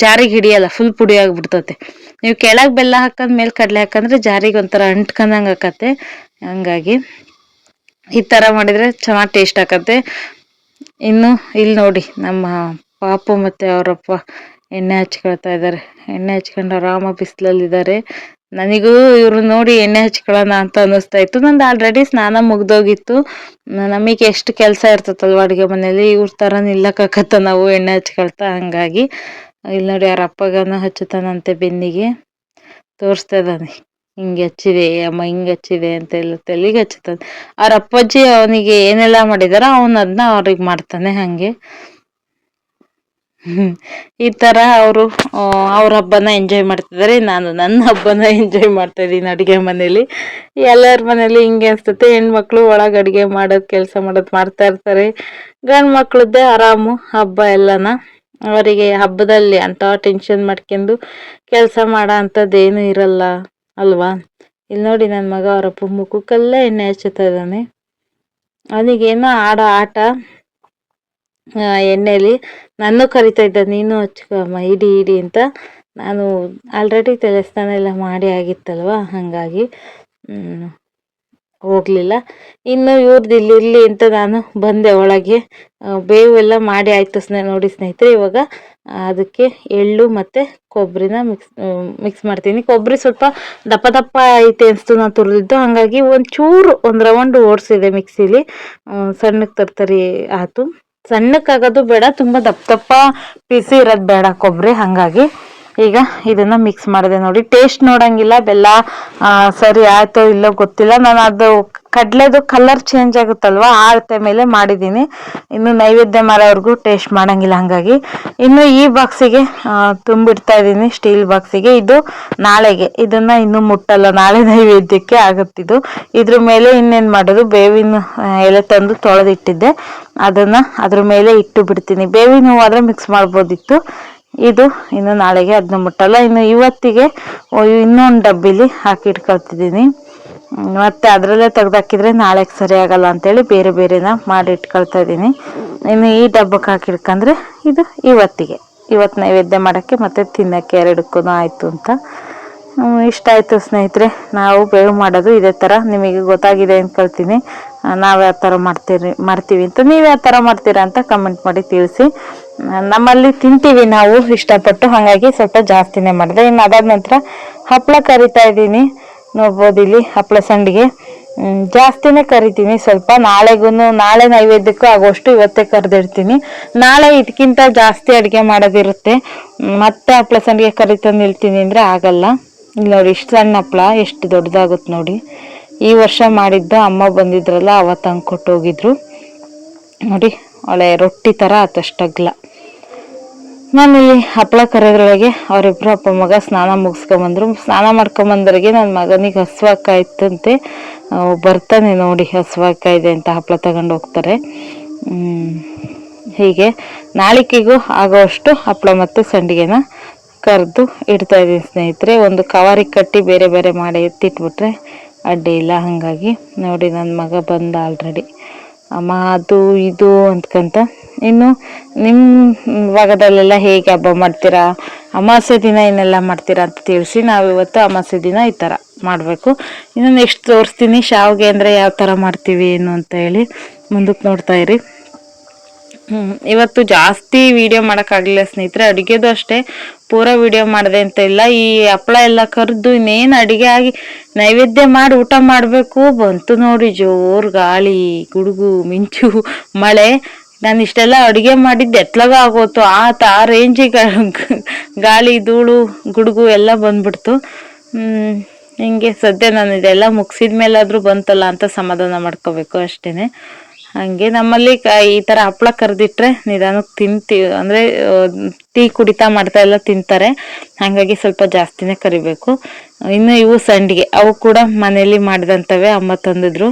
ಜಾರಿಗೆ ಹಿಡಿಯಲ್ಲ ಫುಲ್ ಪುಡಿ ಆಗ್ಬಿಡ್ತತೆ. ನೀವು ಕೆಳಗೆ ಬೆಲ್ಲ ಹಾಕೊಂಡ್ ಮೇಲೆ ಕಡಲೆ ಹಾಕಂದ್ರೆ ಜಾರಿಗೆ ಒಂಥರ ಅಂಟ್ಕೊಂಡಂಗೆ ಆಕತ್ತೆ. ಹಂಗಾಗಿ ಈ ಥರ ಮಾಡಿದರೆ ಚೆನ್ನಾಗಿ ಟೇಸ್ಟ್ ಆಕತ್ತೆ. ಇನ್ನು ಇಲ್ಲಿ ನೋಡಿ, ನಮ್ಮ ಪಾಪು ಮತ್ತು ಅವರಪ್ಪ ಎಣ್ಣೆ ಹಚ್ಕೊಳ್ತಾ ಇದ್ದಾರೆ ಎಣ್ಣೆ ಹಚ್ಕೊಂಡು ಆರಾಮ ಬಿಸಿಲಲ್ಲಿದ್ದಾರೆ. ನನಗೂ ಇವರು ನೋಡಿ ಎಣ್ಣೆ ಹಚ್ಕೊಳ್ಳೋಣ ಅಂತ ಅನ್ನಿಸ್ತಾ ಇತ್ತು. ನಂದು ಆಲ್ರೆಡಿ ಸ್ನಾನ ಮುಗ್ದೋಗಿತ್ತು. ನಮಗೆ ಎಷ್ಟು ಕೆಲಸ ಇರ್ತದಲ್ವ ಅಡುಗೆ ಮನೇಲಿ? ಇವ್ರ ಥರ ನಿಲ್ಲಕ್ಕಾಗತ್ತ ನಾವು ಎಣ್ಣೆ ಹಚ್ಕೊಳ್ತಾ ಹಂಗಾಗಿ. ಇಲ್ಲಿ ನೋಡಿ ಯಾರ ಅಪ್ಪಗನ ಹಚ್ಚುತ್ತಾನಂತೆ ಬೆನ್ನಿಗೆ. ತೋರಿಸ್ತಾ ಇದ್ದಾನೆ. ಹಿಂಗೆ ಹಚ್ಚಿದೆ, ಅಮ್ಮ ಹಿಂಗೆ ಹಚ್ಚಿದೆ ಅಂತ ಎಲ್ಲ ತಲೆಗೆ ಹಚ್ಚುತ್ತಾನೆ. ಅವ್ರ ಅಪ್ಪಾಜಿ ಅವನಿಗೆ ಏನೆಲ್ಲ ಮಾಡಿದಾರ ಅವನದನ್ನ ಅವ್ರಿಗೆ ಮಾಡ್ತಾನೆ ಹಾಗೆ. ಈ ತರ ಅವರು ಅವ್ರ ಹಬ್ಬನ ಎಂಜಾಯ್ ಮಾಡ್ತಿದ್ದಾರೆ ನಾನು ನನ್ನ ಹಬ್ಬನ ಎಂಜಾಯ್ ಮಾಡ್ತಾ ಇದ್ದೀನಿ ಅಡುಗೆ ಮನೇಲಿ. ಎಲ್ಲರ ಮನೇಲಿ ಹಿಂಗೆ ಅನ್ಸುತ್ತೆ. ಹೆಣ್ಮಕ್ಳು ಒಳಗೆ ಅಡುಗೆ ಮಾಡೋದು, ಕೆಲಸ ಮಾಡೋದು ಮಾಡ್ತಾ ಇರ್ತಾರೆ. ಗಂಡು ಮಕ್ಳದ್ದೇ ಆರಾಮು ಹಬ್ಬ ಎಲ್ಲನ. ಅವರಿಗೆ ಹಬ್ಬದಲ್ಲಿ ಅಂತ ಟೆನ್ಷನ್ ಮಾಡ್ಕೊಂಡು ಕೆಲಸ ಮಾಡೋ ಅಂಥದ್ದೇನು ಇರಲ್ಲ ಅಲ್ವಾ? ಇಲ್ಲಿ ನೋಡಿ ನನ್ನ ಮಗ ಅವರಪ್ಪ ಮುಖಕ್ಕಲ್ಲೇ ಎಣ್ಣೆ ಹಚ್ಚುತ್ತಾ ಇದ್ದಾನೆ. ಅವನಿಗೇನೋ ಆಡೋ ಆಟ. ಎಣ್ಣೆಲಿ. ನಾನು ಕರಿತಾ ಇದ್ದ, ನೀನು ಹಚ್ಕೊಮ್ಮ ಇಡಿ ಇಡಿ ಅಂತ. ನಾನು ಆಲ್ರೆಡಿ ತಲೆ ಸ್ನಾನ ಎಲ್ಲ ಮಾಡಿ ಆಗಿತ್ತಲ್ವ, ಹಾಗಾಗಿ ಹೋಗಲಿಲ್ಲ. ಇನ್ನು ಇವ್ರದ್ದು ಇಲ್ಲಿ ಇರಲಿ ಅಂತ ನಾನು ಬಂದೆ ಒಳಗೆ. ಬೇವು ಎಲ್ಲ ಮಾಡಿ ಆಯಿತು ಸ್ನೇಹ ನೋಡಿ ಸ್ನೇಹಿತರೆ, ಇವಾಗ ಅದಕ್ಕೆ ಎಳ್ಳು ಮತ್ತು ಕೊಬ್ಬರಿನ ಮಿಕ್ಸ್ ಮಿಕ್ಸ್ ಮಾಡ್ತೀನಿ. ಕೊಬ್ಬರಿ ಸ್ವಲ್ಪ ದಪ್ಪ ದಪ್ಪ ಐತೆ ಅನಿಸ್ತು, ನಾನು ತುರಿದಿದ್ದು. ಹಾಗಾಗಿ ಒಂಚೂರು, ಒಂದು ರೌಂಡ್ ಓಡಿಸಿದೆ ಮಿಕ್ಸಿಲಿ ಸಣ್ಣಕ್ಕೆ ತರ್ತರಿ ಆಯಿತು ಸಣ್ಣಕ್ಕಾಗೋದು ಬೇಡ ತುಂಬ ದಪ್ಪ ದಪ್ಪ ಪಿಸಿ ಇರೋದು ಬೇಡ ಕೊಬ್ಬರಿ ಹಾಗಾಗಿ. ಈಗ ಇದನ್ನ ಮಿಕ್ಸ್ ಮಾಡಿದೆ ನೋಡಿ. ಟೇಸ್ಟ್ ನೋಡಂಗಿಲ್ಲ, ಬೆಲ್ಲ ಸರಿ ಆಯ್ತೋ ಇಲ್ಲೋ ಗೊತ್ತಿಲ್ಲ. ನಾನು ಅದು ಕಡ್ಲೆದು ಕಲರ್ ಚೇಂಜ್ ಆಗುತ್ತಲ್ವಾ ಅಳತೆ ಮೇಲೆ ಮಾಡಿದ್ದೀನಿ. ಇನ್ನು ನೈವೇದ್ಯ ಮಾಡೋವರೆಗೂ ಟೇಸ್ಟ್ ಮಾಡಂಗಿಲ್ಲ ಹಾಗಾಗಿ. ಇನ್ನು ಈ ಬಾಕ್ಸಿಗೆ ತುಂಬಿಡ್ತಾ ಇದ್ದೀನಿ ಸ್ಟೀಲ್ ಬಾಕ್ಸಿಗೆ ಇದು ನಾಳೆಗೆ. ಇದನ್ನ ಇನ್ನು ಮುಟ್ಟಲ್ಲ, ನಾಳೆ ನೈವೇದ್ಯಕ್ಕೆ ಆಗುತ್ತಿದ್ದು ಇದ್ರ ಮೇಲೆ ಇನ್ನೇನು ಮಾಡೋದು? ಬೇವಿನ ಎಲೆ ತಂದು ತೊಳೆದಿಟ್ಟಿದ್ದೆ. ಅದನ್ನ ಅದ್ರ ಮೇಲೆ ಇಟ್ಟು ಬಿಡ್ತೀನಿ. ಬೇವಿನ ಹೂವಾದ್ರೆ ಮಿಕ್ಸ್ ಮಾಡ್ಬೋದಿತ್ತು. ಇದು ಇನ್ನು ನಾಳೆಗೆ ಅದನ್ನ ಮುಟ್ಟಲ್ಲ. ಇನ್ನು ಇವತ್ತಿಗೆ ಇನ್ನೊಂದು ಡಬ್ಬಿಲಿ ಹಾಕಿ ಇಟ್ಕೊಳ್ತಿದ್ದೀನಿ. ಮತ್ತೆ ಅದರಲ್ಲೇ ತೆಗೆದಾಕಿದ್ರೆ ನಾಳೆಗೆ ಸರಿ ಆಗಲ್ಲ ಅಂತೇಳಿ ಬೇರೆ ಬೇರೆನ ಮಾಡಿ ಇಟ್ಕೊಳ್ತಾ ಇದ್ದೀನಿ. ಇನ್ನು ಈ ಡಬ್ಬಕ್ಕೆ ಹಾಕಿ ಇಟ್ಕೊಂಡ್ರೆ ಇದು ಇವತ್ತಿಗೆ. ಇವತ್ತು ನೈವೇದ್ಯ ಮಾಡೋಕ್ಕೆ ಮತ್ತು ತಿನ್ನೋಕ್ಕೆ ಎರಡಕ್ಕೂ ಆಯಿತು ಅಂತ. ಇಷ್ಟ ಆಯಿತು ಸ್ನೇಹಿತರೆ, ನಾವು ಬೇವು ಮಾಡೋದು ಇದೇ ಥರ ನಿಮಗೆ ಗೊತ್ತಾಗಿದೆ ಅಂದ್ಕೊಳ್ತೀನಿ ನಾವು ಯಾವ ಥರ ಮಾಡ್ತೀರಿ, ಮಾಡ್ತೀವಿ ಅಂತ ನೀವು ಯಾವ ಥರ ಮಾಡ್ತೀರಾ ಅಂತ ಕಮೆಂಟ್ ಮಾಡಿ ತಿಳಿಸಿ. ನಮ್ಮಲ್ಲಿ ತಿಂತೀವಿ ನಾವು ಇಷ್ಟಪಟ್ಟು, ಹಾಗಾಗಿ ಸ್ವಲ್ಪ ಜಾಸ್ತಿನೇ ಮಾಡಿದೆ. ಇನ್ನು ಅದಾದ ನಂತರ ಹಪ್ಪಳ ಕರಿತಾ ಇದ್ದೀನಿ. ನೋಡ್ಬೋದು ಇಲ್ಲಿ ಹಪ್ಪಳ ಸಂಡಿಗೆ. ಜಾಸ್ತಿನೇ ಕರಿತೀನಿ. ಸ್ವಲ್ಪ ನಾಳೆಗೂ ನಾಳೆ ನೈವೇದ್ಯಕ್ಕೂ ಆಗೋಷ್ಟು ಇವತ್ತೇ ಕರೆದಿರ್ತೀನಿ ನಾಳೆ ಇದಕ್ಕಿಂತ ಜಾಸ್ತಿ ಅಡುಗೆ ಮಾಡೋದಿರುತ್ತೆ. ಮತ್ತೆ ಹಪ್ಪಳ ಸಂಡಿಗೆ ಕರಿತಂದು ನಿಲ್ತೀನಿ ಅಂದರೆ ಆಗಲ್ಲ. ಇಲ್ಲಿ ನೋಡಿ, ಇಷ್ಟು ಸಣ್ಣ ಹಪ್ಪಳ ಎಷ್ಟು ದೊಡ್ಡದಾಗುತ್ತೆ ನೋಡಿ. ಈ ವರ್ಷ ಮಾಡಿದ್ದು ಅಮ್ಮ ಬಂದಿದ್ರಲ್ಲ, ಅವತ್ತು ಹಂಗೆ ಕೊಟ್ಟು ಹೋಗಿದ್ರು ನೋಡಿ, ಒಳ್ಳೆ ರೊಟ್ಟಿ ಥರ ಅಥಷ್ಟಗ್ಲ ನಾನು ಈ ಹಪ್ಪಳ ಕರೆಯೋದ್ರೊಳಗೆ ಅವರಿಬ್ಬರು ಅಪ್ಪ ಮಗ ಸ್ನಾನ ಮುಗಿಸ್ಕೊಂಬಂದ್ರು ಸ್ನಾನ ಮಾಡ್ಕೊಂಬಂದ್ರಿಗೆ ನನ್ನ ಮಗನಿಗೆ ಹಸುವಾಕಾಯ್ತಂತೆ. ಬರ್ತಾನೆ ನೋಡಿ ಹಸುವಾಕಾಯ್ದೆ ಅಂತ ಹಪ್ಪಳ ತಗೊಂಡು ಹೋಗ್ತಾರೆ. ಹೀಗೆ ನಾಳಿಕೆಗೂ ಆಗೋಷ್ಟು ಹಪ್ಪಳ ಮತ್ತು ಸಂಡಿಗೆನ ಕರೆದು ಇಡ್ತಾ ಇದ್ದೀನಿ ಸ್ನೇಹಿತರೆ. ಒಂದು ಕವರಿ ಕಟ್ಟಿ ಬೇರೆ ಬೇರೆ ಮಾಡಿ ಎತ್ತಿಟ್ಬಿಟ್ರೆ ಅಡ್ಡಿ ಇಲ್ಲ. ಹಾಗಾಗಿ ನೋಡಿ ನನ್ನ ಮಗ ಬಂದ ಆಲ್ರೆಡಿ ಅಮ್ಮ, ಅದು ಇದು ಅಂದ್ಕಂತ. ಇನ್ನು ನಿಮ್ಮ ಭಾಗದಲ್ಲೆಲ್ಲ ಹೇಗೆ ಹಬ್ಬ ಮಾಡ್ತೀರಾ? ಅಮಾವಾಸ್ಯೆ ದಿನ ಏನೆಲ್ಲ ಮಾಡ್ತೀರಾ ಅಂತ ತಿಳಿಸಿ ನಾವು ಇವತ್ತು ಅಮಾವಾಸ್ಯೆ ದಿನ ಈ ಥರ ಮಾಡಬೇಕು. ಇನ್ನು ನೆಕ್ಸ್ಟ್ ತೋರಿಸ್ತೀನಿ, ಶಾವಿಗೆ ಅಂದರೆ ಯಾವ ಥರ ಮಾಡ್ತೀವಿ ಏನು ಅಂತ ಹೇಳಿ ಮುಂದಕ್ಕೆ ನೋಡ್ತಾ ಇರಿ. ಹ್ಮ್, ಇವತ್ತು ಜಾಸ್ತಿ ವಿಡಿಯೋ ಮಾಡೋಕ್ಕಾಗಲಿಲ್ಲ ಸ್ನೇಹಿತರೆ, ಅಡುಗೆದು ಅಷ್ಟೇ. ಪೂರ ವಿಡಿಯೋ ಮಾಡಿದೆ ಅಂತ ಇಲ್ಲ. ಈ ಹಪ್ಪಳ ಎಲ್ಲ ಕರೆದು ಇನ್ನೇನು ಅಡುಗೆ ಆಗಿ ನೈವೇದ್ಯ ಮಾಡಿ ಊಟ ಮಾಡಬೇಕು. ಬಂತು ನೋಡಿ ಜೋರು ಗಾಳಿ, ಗುಡುಗು, ಮಿಂಚು, ಮಳೆ. ನಾನು ಇಷ್ಟೆಲ್ಲ ಅಡುಗೆ ಮಾಡಿದ್ದು. ಎತ್ಲಾಗ ಆಗೋತು. ಆತ ಆ ರೇಂಜಿಗೆ ಗಾಳಿ, ಧೂಳು, ಗುಡುಗು ಎಲ್ಲ ಬಂದ್ಬಿಡ್ತು. ಹಿಂಗೆ ಸದ್ಯ ನಾನು ಇದೆಲ್ಲ ಮುಗಿಸಿದ ಮೇಲಾದರೂ ಬಂತಲ್ಲ ಅಂತ ಸಮಾಧಾನ ಮಾಡ್ಕೋಬೇಕು ಅಷ್ಟೇನೆ. ಹಂಗೆ ನಮ್ಮಲ್ಲಿ ಈ ಥರ ಹಪ್ಪಳ ಕರೆದಿಟ್ರೆ ನಿಧಾನಕ್ಕೆ ತಿಂತೀವಿ ಅಂದರೆ ಟೀ ಕುಡಿತಾ ಮಾಡ್ತಾ ಎಲ್ಲ ತಿಂತಾರೆ. ಹಾಗಾಗಿ ಸ್ವಲ್ಪ ಜಾಸ್ತಿನೇ ಕರಿಬೇಕು. ಇನ್ನು ಇವು ಸಂಡಿಗೆ, ಅವು ಕೂಡ ಮನೆಯಲ್ಲಿ ಮಾಡಿದಂಥವೇ ಅಮ್ಮ ತಂದಿದ್ರು.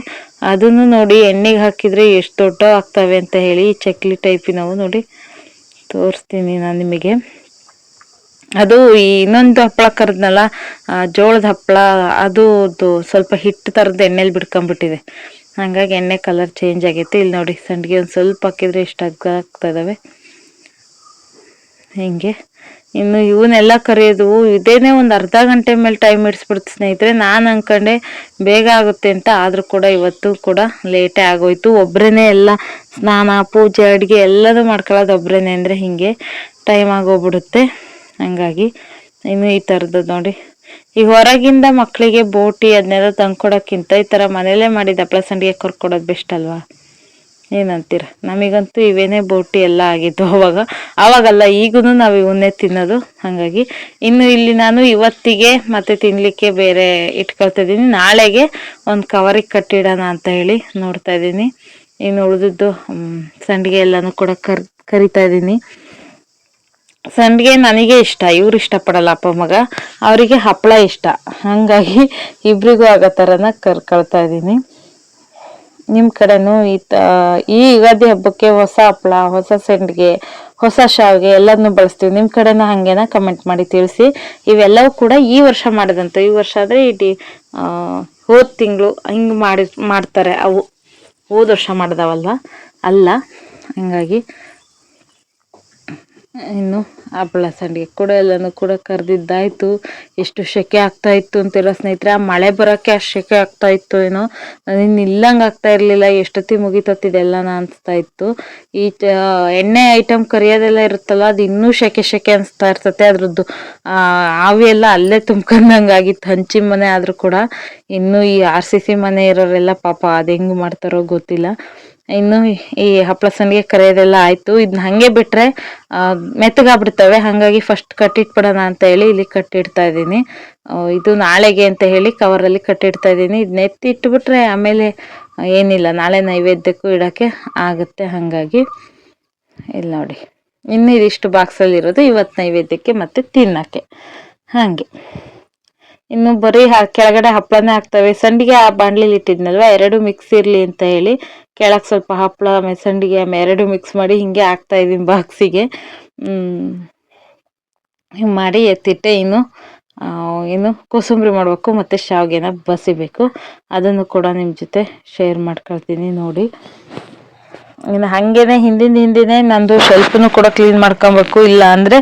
ಅದನ್ನು ನೋಡಿ ಎಣ್ಣೆಗೆ ಹಾಕಿದ್ರೆ ಎಷ್ಟು ದೊಡ್ಡ ಆಗ್ತವೆ ಅಂತ ಹೇಳಿ ಚಕ್ಲಿ ಟೈಪಿನವು ನೋಡಿ ತೋರಿಸ್ತೀನಿ ನಾನು ನಿಮಗೆ. ಅದು ಇನ್ನೊಂದು ಹಪ್ಪಳ ಕರೆದ್ನಲ್ಲ ಜೋಳದ ಹಪ್ಪಳ, ಅದು ಅದು ಸ್ವಲ್ಪ ಹಿಟ್ಟು ಥರದ ಎಣ್ಣೆಲಿ ಬಿಡ್ಕೊಂಬಿಟ್ಟಿದೆ. ಹಾಗಾಗಿ ಎಣ್ಣೆ ಕಲರ್ ಚೇಂಜ್ ಆಗೈತೆ ಇಲ್ಲಿ ನೋಡಿ ಸಂಡಿಗೆ ಒಂದು ಸ್ವಲ್ಪ ಹಾಕಿದ್ರೆ ಇಷ್ಟು ಅಗ್ಗ ಆಗ್ತಾ ಇದಾವೆ. ಹಿಂಗೆ. ಇನ್ನು ಇವನ್ನೆಲ್ಲ ಕರೆಯೋದು ಇದೇನೇ ಒಂದು ಅರ್ಧ ಗಂಟೆ ಮೇಲೆ ಟೈಮ್ ಇಡಿಸ್ಬಿಡ್ತು ಸ್ನೇಹಿತರೆ. ನಾನು ಅಂದ್ಕೊಂಡೆ ಬೇಗ ಆಗುತ್ತೆ ಅಂತ, ಆದರೂ ಕೂಡ ಇವತ್ತು ಕೂಡ ಲೇಟೇ ಆಗೋಯ್ತು. ಒಬ್ಬರೇ ಎಲ್ಲ ಸ್ನಾನ, ಪೂಜೆ, ಅಡುಗೆ ಎಲ್ಲದೂ ಮಾಡ್ಕೊಳ್ಳೋದು ಒಬ್ಬರೇ ಅಂದರೆ ಹೀಗೆ ಟೈಮ್ ಆಗೋಗ್ಬಿಡುತ್ತೆ. ಹಂಗಾಗಿ ಇನ್ನು ಈ ಥರದ್ದು ನೋಡಿ. ಈ ಹೊರಗಿಂದ ಮಕ್ಕಳಿಗೆ ಬೋಟಿ ಅದನ್ನೆಲ್ಲ ತಂದ್ಕೊಡೋಕ್ಕಿಂತ ಈ ಥರ ಮನೇಲೇ ಮಾಡಿದ ಹಪ್ಪಳ ಸಂಡಿಗೆ ಕರ್ಕೊಡೋದು ಬೆಸ್ಟ್ ಅಲ್ವಾ? ಏನಂತೀರ? ನಮಗಂತೂ ಇವೇನೇ ಬೋಟಿ ಎಲ್ಲ ಆಗಿತ್ತು ಅವಾಗ. ಅವಾಗಲ್ಲ ಈಗೂ ನಾವು ಇವನ್ನೇ ತಿನ್ನೋದು. ಹಾಗಾಗಿ ಇನ್ನು ಇಲ್ಲಿ ನಾನು ಇವತ್ತಿಗೆ ಮತ್ತೆ ತಿನ್ನಲಿಕ್ಕೆ ಬೇರೆ ಇಟ್ಕೊಳ್ತಾ ಇದ್ದೀನಿ. ನಾಳೆಗೆ ಒಂದು ಕವರಿಗೆ ಕಟ್ಟಿಡೋಣ ಅಂತ ಹೇಳಿ ನೋಡ್ತಾ ಇದ್ದೀನಿ. ಇನ್ನು ಉಳಿದಿದ್ದು ಸಂಡಿಗೆ ಎಲ್ಲನೂ ಕೂಡ ಕರ್, ಕರಿತಾ ಇದ್ದೀನಿ. ಸಂಡಿಗೆ ನನಗೆ ಇಷ್ಟ, ಇವ್ರು ಇಷ್ಟಪಡಲ್ಲ ಅಪ್ಪ ಮಗ, ಅವರಿಗೆ ಹಪ್ಪಳ ಇಷ್ಟ. ಹಾಗಾಗಿ ಇಬ್ಬರಿಗೂ ಆಗೋ ಥರನ ಕರ್ಕೊಳ್ತಾ ಇದ್ದೀನಿ. ನಿಮ್ಮ ಕಡೆನೂ ಈ ತ, ಈ ಯುಗಾದಿ ಹಬ್ಬಕ್ಕೆ ಹೊಸ ಹಪ್ಪಳ, ಹೊಸ ಸಂಡಿಗೆ, ಹೊಸ ಶಾವಿಗೆ ಎಲ್ಲದನ್ನೂ ಬಳಸ್ತೀವಿ. ನಿಮ್ಮ ಕಡೆನೂ ಹಾಗೇನ ಕಮೆಂಟ್ ಮಾಡಿ ತಿಳಿಸಿ. ಇವೆಲ್ಲವೂ ಕೂಡ ಈ ವರ್ಷ ಮಾಡಿದಂಥ ಈ ವರ್ಷ ಆದರೆ ಇಡೀ ಹೋದ ತಿಂಗಳು ಹಿಂಗೆ ಮಾಡಿ, ಮಾಡ್ತಾರೆ. ಅವು ಹೋದ ವರ್ಷ ಮಾಡಿದವಲ್ವ? ಅಲ್ಲ, ಹಂಗಾಗಿ ಇನ್ನು ಹಪ್ಪಳ ಸಂಡಿಗೆ ಕೂಡ ಎಲ್ಲನೂ ಕೂಡ ಕರೆದಿದ್ದಾಯ್ತು. ಎಷ್ಟು ಸೆಕೆ ಆಗ್ತಾ ಇತ್ತು ಅಂತೀರ ಸ್ನೇಹಿತರೆ ಆ ಮಳೆ ಬರೋಕ್ಕೆ ಅಷ್ಟು ಸೆಕೆ ಆಗ್ತಾ ಇತ್ತು ಏನೋ. ಇನ್ನು ನಿಲ್ಲಂಗೆ ಆಗ್ತಾ ಇರಲಿಲ್ಲ ಎಷ್ಟೊತ್ತಿ ಮುಗಿತತ್ತಿದೆಲ್ಲನ ಅನಿಸ್ತಾ ಇತ್ತು. ಈ ಎಣ್ಣೆ ಐಟಮ್ ಕರಿಯೋದೆಲ್ಲ ಇರುತ್ತಲ್ಲ ಅದು ಇನ್ನೂ ಸೆಕೆ ಸೆಕೆ ಅನಿಸ್ತಾ ಇರ್ತತೆ. ಅದ್ರದ್ದು ಆ, ಆವಿ ಎಲ್ಲ ಅಲ್ಲೇ ತುಂಬ್ಕೊಂಡಂಗೆ ಆಗಿತ್ತು. ಹಂಚಿನ ಮನೆ ಆದರೂ ಕೂಡ. ಇನ್ನೂ ಈ ಆರ್ ಸಿ ಸಿ ಮನೆ ಇರೋರೆಲ್ಲ ಪಾಪ ಅದು ಹೆಂಗೆ ಮಾಡ್ತಾರೋ ಗೊತ್ತಿಲ್ಲ. ಇನ್ನು ಈ ಹಪ್ಪಳ ಸಂಡಿಗೆ ಕರೆಯೋದೆಲ್ಲ ಆಯಿತು. ಇದನ್ನ ಹಾಗೆ ಬಿಟ್ಟರೆ ಮೆತ್ತಗಾಗ್ಬಿಡ್ತವೆ. ಹಾಗಾಗಿ ಫಸ್ಟ್ ಕಟ್ಟಿಟ್ಬಿಡೋಣ ಅಂತ ಹೇಳಿ ಇಲ್ಲಿ ಕಟ್ಟಿಡ್ತಾ ಇದ್ದೀನಿ. ಇದು ನಾಳೆಗೆ ಅಂತ ಹೇಳಿ ಕವರಲ್ಲಿ ಕಟ್ಟಿಡ್ತಾ ಇದ್ದೀನಿ. ಇದನ್ನ ಎತ್ತಿ ಇಟ್ಬಿಟ್ರೆ ಆಮೇಲೆ ಏನಿಲ್ಲ. ನಾಳೆ ನೈವೇದ್ಯಕ್ಕೂ ಇಡೋಕ್ಕೆ ಆಗುತ್ತೆ ಹಾಗಾಗಿ. ಇಲ್ಲಿ ನೋಡಿ. ಇನ್ನು ಇದಿಷ್ಟು ಬಾಕ್ಸಲ್ಲಿರೋದು ಇವತ್ತು ನೈವೇದ್ಯಕ್ಕೆ ಮತ್ತು ತಿನ್ನೋಕ್ಕೆ ಹಾಗೆ. ಇನ್ನು ಬರೀ ಕೆಳಗಡೆ ಹಪ್ಪಳನೇ ಹಾಕ್ತವೆ. ಸಂಡಿಗೆ ಆ ಬಾಣಲಿಲಿ ಇಟ್ಟಿದ್ನಲ್ವ? ಎರಡು ಮಿಕ್ಸ್ ಇರಲಿ ಅಂತ ಹೇಳಿ ಕೆಳಗೆ ಸ್ವಲ್ಪ ಹಪ್ಪಳ ಆಮೇಲೆ ಸಂಡಿಗೆ ಆಮೇಲೆ ಎರಡು ಮಿಕ್ಸ್ ಮಾಡಿ ಹಿಂಗೆ ಹಾಕ್ತಾ ಇದ್ದೀನಿ ಬಾಕ್ಸಿಗೆ ಹಿಂಗೆ ಮಾಡಿ ಎತ್ತಿಟ್ಟೆ ಇನ್ನು ಏನು ಕೋಸಂಬರಿ ಮಾಡಬೇಕು ಮತ್ತು ಶಾವಿಗೆನ ಬಸಿಬೇಕು. ಅದನ್ನು ಕೂಡ ನಿಮ್ಮ ಜೊತೆ ಶೇರ್ ಮಾಡ್ಕೊಳ್ತೀನಿ ನೋಡಿ. ಇನ್ನು ಹಾಗೇನೆ ಹಿಂದಿನ ಹಿಂದಿನೇ ನಂದು ಶೆಲ್ಫ್ನು ಕೂಡ ಕ್ಲೀನ್ ಮಾಡ್ಕೊಬೇಕು. ಇಲ್ಲ ಅಂದರೆ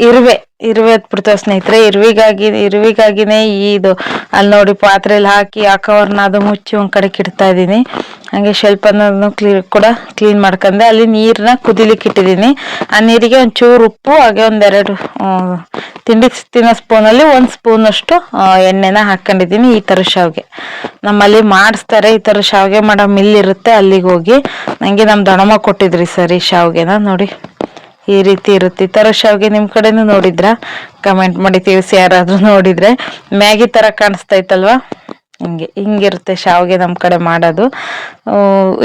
ಇರುವೆ ಇರುವೆ ಅದ್ಬಿಡ್ತಾವ ಸ್ನೇಹಿತರೆ, ಇರುವಿಗಾಗಿ, ಇರುವಿಗಾಗಿನೇ ಈ ಇದು. ಅಲ್ಲಿ ನೋಡಿ ಪಾತ್ರೆಲಿ ಹಾಕಿ ಆ ಕವರ್ನ ಅದು ಮುಚ್ಚಿ ಒಂದ್ ಕಡೆ ಕಿಡ್ತಾ ಇದ್ದೀನಿ. ಹಾಗೆ ಅನ್ನೋದನ್ನು ಕ್ಲೀನ್ ಕೂಡ ಕ್ಲೀನ್ ಮಾಡ್ಕೊಂಡೆ. ಅಲ್ಲಿ ನೀರನ್ನ ಕುದಿಲಿಕ್ಕೆ ಇಟ್ಟಿದ್ದೀನಿ. ಆ ನೀರಿಗೆ ಒಂಚೂರು ಉಪ್ಪು, ಹಾಗೆ ಒಂದೆರಡು ತಿಂಡಿ ತಿನ್ನೋ ಸ್ಪೂನಲ್ಲಿ ಒಂದು ಸ್ಪೂನಷ್ಟು ಎಣ್ಣೆನ ಹಾಕ್ಕೊಂಡಿದ್ದೀನಿ ಈ ಥರ ಶಾವಿಗೆ. ನಮ್ಮಲ್ಲಿ ಮಾಡಿಸ್ತಾರೆ, ಈ ಥರ ಶಾವಿಗೆ ಮಾಡೋ ಮಿಲ್ ಇರುತ್ತೆ, ಅಲ್ಲಿಗೆ ಹೋಗಿ. ನನಗೆ ನಮ್ಮ ದೊಣಮ್ಮ ಕೊಟ್ಟಿದ್ರಿ ಸರಿ ಶಾವಿಗೆನ ನೋಡಿ. ಈ ರೀತಿ ಇರುತ್ತೆ. ಈ ಥರ ಶಾವಿಗೆ ನಿಮ್ಮ ಕಡೆನೂ ನೋಡಿದ್ರಾ? ಕಮೆಂಟ್ ಮಾಡಿ ತಿಳಿಸಿ ಯಾರಾದರೂ ನೋಡಿದರೆ. ಮ್ಯಾಗಿ ಥರ ಕಾಣಿಸ್ತೈತಲ್ವಾ ಹಿಂಗೆ, ಹಿಂಗಿರುತ್ತೆ ಶಾವಿಗೆ ನಮ್ಮ ಕಡೆ ಮಾಡೋದು.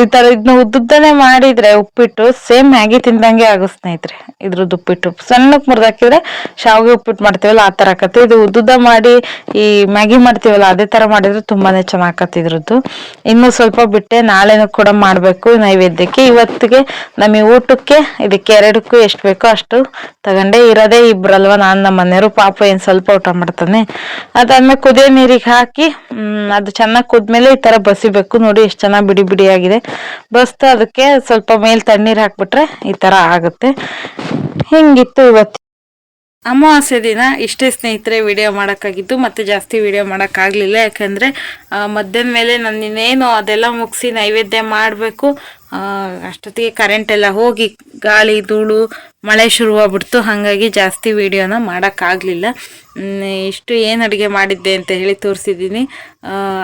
ಈ ಥರ ಇದನ್ನ ಉದ್ದುದ್ದನೆ ಮಾಡಿದರೆ ಉಪ್ಪಿಟ್ಟು ಸೇಮ್ ಮ್ಯಾಗಿ ತಿಂದಂಗೆ ಆಗೋ ಸ್ನೇಹಿತರೆ, ಇದ್ರದ್ದು ಉಪ್ಪಿಟ್ಟು. ಸಣ್ಣಕ್ಕೆ ಮುರಿದಾಕಿದ್ರೆ ಶಾವಿಗೆ ಉಪ್ಪಿಟ್ಟು ಮಾಡ್ತೀವಲ್ಲ, ಆ ಥರ ಆಕತ್ತೆ ಇದು ಉದ್ದುದ್ದ ಮಾಡಿ ಈ ಮ್ಯಾಗಿ ಮಾಡ್ತೀವಲ್ಲ, ಅದೇ ಥರ ಮಾಡಿದ್ರೆ ತುಂಬಾನೇ ಚೆನ್ನಾಗತ್ತೆ ಇದ್ರದ್ದು. ಇನ್ನು ಸ್ವಲ್ಪ ಬಿಟ್ಟೆ ನಾಳೆನೂ ಕೂಡ ಮಾಡಬೇಕು ನೈವೇದ್ಯಕ್ಕೆ. ಇವತ್ತಿಗೆ ನಮಗೆ ಊಟಕ್ಕೆ, ಇದಕ್ಕೆ ಎರಡಕ್ಕೂ ಎಷ್ಟು ಬೇಕೋ ಅಷ್ಟು ತಗೊಂಡೆ ಇರೋದೇ ಇಬ್ಬರಲ್ವ ನಾನು ನಮ್ಮ ಮನೆಯವರು ಪಾಪ ಏನು ಸ್ವಲ್ಪ ಊಟ ಮಾಡ್ತಾನೆ. ಅದಾದ್ಮೇಲೆ ಕುದಿಯೋ ನೀರಿಗೆ ಹಾಕಿ ಅದು ಚೆನ್ನಾಗಿ ಕುದ್ಮೇಲೆ ಈ ಥರ ಬಸಿಬೇಕು. ನೋಡಿ ಎಷ್ಟು ಚೆನ್ನಾಗಿ ಬಿಡಿ ಬಿಡಿಯಾಗಿದೆ. ಬಸ್ತು ಅದಕ್ಕೆ ಸ್ವಲ್ಪ ಮೇಲೆ ತಣ್ಣೀರು ಹಾಕ್ಬಿಟ್ರೆ ಈ ಥರ ಆಗುತ್ತೆ. ಹಿಂಗಿತ್ತು ಇವತ್ತು? ಅಮಾವಾಸ್ಯೆ ದಿನ ಇಷ್ಟೇ ಸ್ನೇಹಿತರೆ ವಿಡಿಯೋ ಮಾಡೋಕ್ಕಾಗಿದ್ದು, ಮತ್ತೆ ಜಾಸ್ತಿ ವಿಡಿಯೋ ಮಾಡೋಕ್ಕಾಗಲಿಲ್ಲ. ಯಾಕಂದರೆ ಮಧ್ಯಾಹ್ನ ಮೇಲೆ ನಾನು ಇನ್ನೇನು ಅದೆಲ್ಲ ಮುಗಿಸಿ ನೈವೇದ್ಯ ಮಾಡಬೇಕು. ಅಷ್ಟೊತ್ತಿಗೆ ಕರೆಂಟ್ ಎಲ್ಲ ಹೋಗಿ ಗಾಳಿ, ಧೂಳು, ಮಳೆ ಶುರುವಾಗ್ಬಿಡ್ತು ಹಾಗಾಗಿ ಜಾಸ್ತಿ ವಿಡಿಯೋನ ಮಾಡೋಕ್ಕಾಗಲಿಲ್ಲ. ಇಷ್ಟು ಏನು ಅಡುಗೆ ಮಾಡಿದ್ದೆ ಅಂತ ಹೇಳಿ ತೋರಿಸಿದ್ದೀನಿ.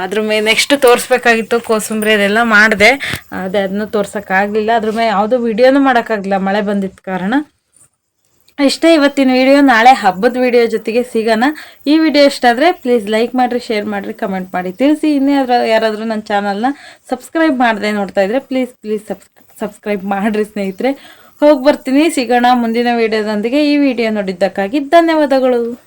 ಅದ್ರ ಮೇಲೆ ನೆಕ್ಸ್ಟ್ ತೋರಿಸ್ಬೇಕಾಗಿತ್ತು ಕೋಸಂಬರಿ ಅದೆಲ್ಲ ಮಾಡಿದೆ. ಅದೇ ಅದನ್ನು ತೋರ್ಸೋಕ್ಕಾಗಲಿಲ್ಲ. ಅದ್ರ ಮೇಲೆ ಯಾವುದೂ ವಿಡಿಯೋನೂ ಮಾಡೋಕ್ಕಾಗಲಿಲ್ಲ. ಮಳೆ ಬಂದಿದ್ದ ಕಾರಣ. ಇಷ್ಟೇ ಇವತ್ತಿನ ವಿಡಿಯೋ ನಾಳೆ ಹಬ್ಬದ ವಿಡಿಯೋ ಜೊತೆಗೆ ಸಿಗೋಣ. ಈ ವಿಡಿಯೋ ಇಷ್ಟ ಆದರೆ ಪ್ಲೀಸ್ ಲೈಕ್ ಮಾಡಿರಿ ಶೇರ್ ಮಾಡಿರಿ ಕಮೆಂಟ್ ಮಾಡಿ. ತಿಳಿಸಿ ಇನ್ನೇ ಯಾರ- ಯಾರಾದರೂ ನನ್ನ ಚಾನಲ್ನ ಸಬ್ಸ್ಕ್ರೈಬ್ ಮಾಡದೆ ನೋಡ್ತಾ ಇದ್ರೆ ಪ್ಲೀಸ್ ಪ್ಲೀಸ್ ಸಬ್ಸ್ ಸಬ್ಸ್ಕ್ರೈಬ್ ಮಾಡಿರಿ ಸ್ನೇಹಿತರೆ. ಹೋಗಿ ಬರ್ತೀನಿ, ಸಿಗೋಣ ಮುಂದಿನ ವಿಡಿಯೋದೊಂದಿಗೆ ಈ ವಿಡಿಯೋ ನೋಡಿದ್ದಕ್ಕಾಗಿ ಧನ್ಯವಾದಗಳು.